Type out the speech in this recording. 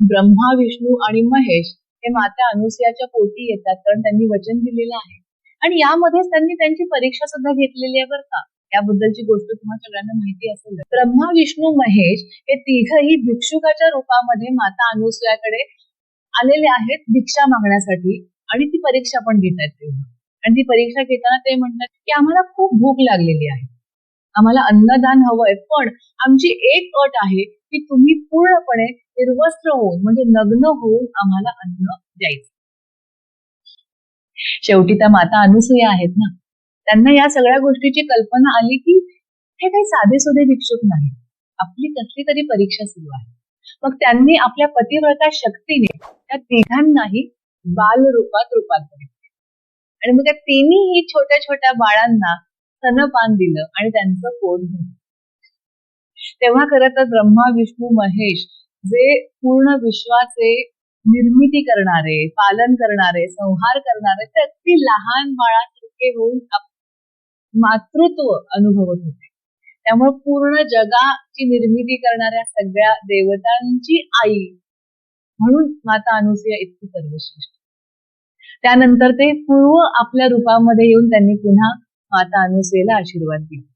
ब्रह्मा विष्णू आणि महेश हे माता अनुसयाच्या पोटी येतात. कारण त्यांनी वचन दिलेलं आहे. आणि यामध्येच त्यांनी त्यांची परीक्षा सुद्धा घेतलेली आहे बरं का. याबद्दलची गोष्ट तुम्हाला सगळ्यांना माहिती असेल. ब्रह्मा विष्णू महेश हे तिघही भिक्षुकाच्या रूपामध्ये माता अनुसयाकडे आलेले आहेत भिक्षा मागण्यासाठी. आणि ती परीक्षा पण घेत आहेत तेव्हा. आणि ती परीक्षा घेताना ते म्हणतात की आम्हाला खूप भूक लागलेली आहे. आम्हाला अन्नदान हवंय. पण आमची एक अट आहे की तुम्ही पूर्णपणे निर्वस्त्र होऊन म्हणजे नग्न होऊन आम्हाला अन्न द्यायचं. शेवटी त्या माता अनुसूया आहेत ना. त्यांना या सगळ्या गोष्टीची कल्पना आली की हे काही साधे सुधे भिक्षुक नाही. आपली कसली तरी परीक्षा सुरू आहे. मग त्यांनी आपल्या पतिव्रता शक्तीने त्या तिघांनाही बाल रूपात रूपांतरित आणि मग त्या तिन्ही छोट्या छोट्या बाळांना स्तनपान दिलं आणि त्यांचं पोट भरलं. तेव्हा खरं तर ब्रह्मा विष्णू महेश जे पूर्ण विश्वाचे निर्मिती करणारे पालन करणारे संहार करणारे ते अगदी लहान बाळासारखे होऊन मातृत्व अनुभवत होते. त्यामुळे पूर्ण जगाची निर्मिती करणाऱ्या सगळ्या देवतांची आई म्हणून माता अनुसया इतकी सर्वश्रेष्ठ. त्यानंतर ते पूर्व आपल्या रूपामध्ये येऊन त्यांनी पुन्हा माता अनुसेला आशीर्वाद दिला